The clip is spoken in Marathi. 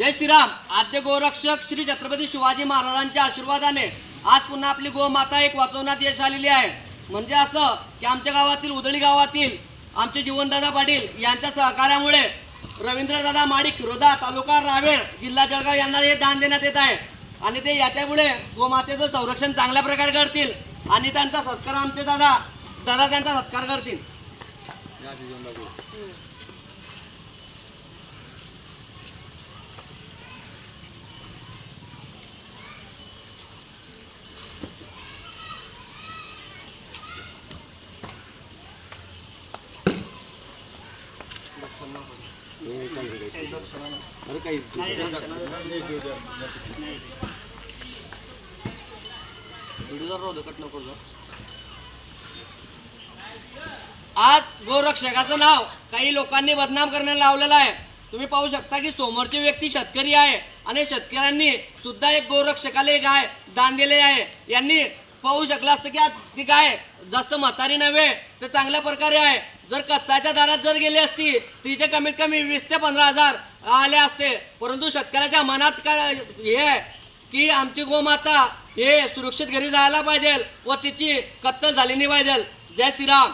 जय श्रीराम. आद्य गोरक्षक श्री छत्रपती शिवाजी महाराजांच्या आशीर्वादाने आज पुन्हा आपली गोमाता एक वाचवण्यात यश आलेली आहे. म्हणजे असं की आमच्या गावातील उदळी गावातील आमचे जीवनदादा पाटील यांच्या सहकार्यामुळे रवींद्रदादा माडिक रोदा तालुका रावेर जिल्हा जळगाव यांना हे दान देण्यात येत आहे. आणि ते याच्यामुळे गोमातेचं संरक्षण चांगल्या प्रकारे करतील आणि त्यांचा सत्कार आमचे दादा दादा त्यांचा सत्कार करतील. आज गोरक्षकाचं नाव काही लोकांनी बदनाम करण्याला लावलेलं आहे. तुम्ही पाहू शकता की समोरची व्यक्ती शेतकरी आहे आणि शेतकऱ्यांनी सुद्धा एक गोरक्षकाला एक गाय दान दिले आहे. यांनी पाहू शकलं असतं की आज ती गाय जास्त म्हातारी नव्हे ते चांगल्या प्रकारे आहे. जर कच्चाच्या दारात जर गेली असती तिचे कमीत कमी वीस ते पंधरा हजार आले असते. परंतु शेतकऱ्याच्या मनात काय हे की आमची गोमाता हे सुरक्षित घरी जायला पाहिजे व तिची कत्तल झाली नाही पाहिजे. जय श्रीराम.